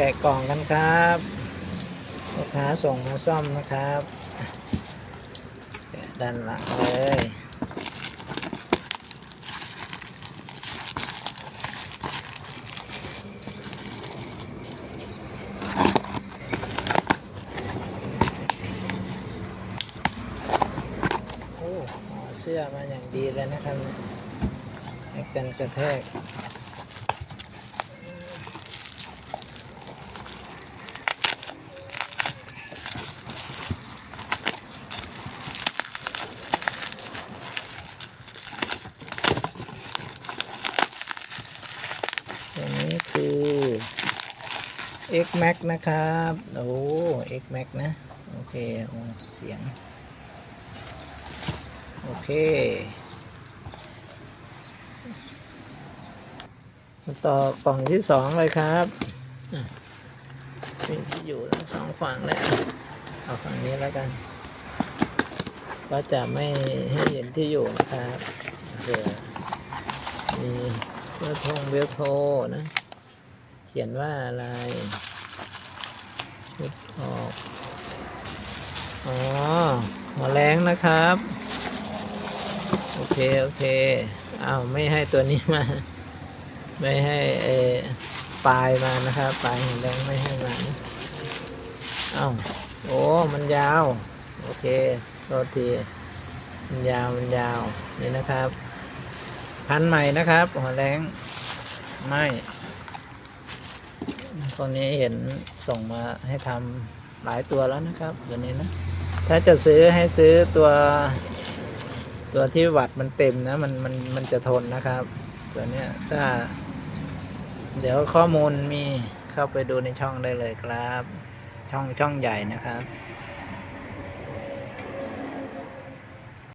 แกะกล่องกันครับลูกค้าส่งมาซ่อมนะครับแกะด้านหลังเลยโอ้เสื้อมาอย่างดีเลยนะครับให้กันกระแทก ตัวนี้คือ X Max นะครับ โอ้ X Max นะ โอเคโอ้เสียง โอเค ต่อกล่องที่สองเลยครับอะมีที่อยู่ทั้งสองฝั่งแล้วเอาฝั่งนี้แล้วกัน ก็จะไม่ให้เห็นที่อยู่นะครับเผื่อมี เบอร์โทงเบอร์โทรนะ เขียนว่าอะไรชุดออก อ๋อหัวแรงนะครับ โอเค โอเคอ้าวไม่ให้ตัวนี้มา ไม่ให้เอปลายมานะครับปลายหัวแรงไม่ให้มานะอ้าวโอ้ มันยาว โอเคโทษทีมันยาว มันยาว นี่นะครับ พันใหม่นะครับ หัวแรงไม่คนนี้เห็นส่งมาให้ทำหลายตัวแล้วนะครับตัวนี้นะ ถ้าจะซื้อให้ซื้อตัวตัวที่วัดมันเต็มนะ มันมันมันจะทนนะครับ ตัวเนี้ยถ้า เดี๋ยวข้อมูลมีเข้าไปดูในช่องได้เลยครับ ช่องช่องใหญ่นะครับ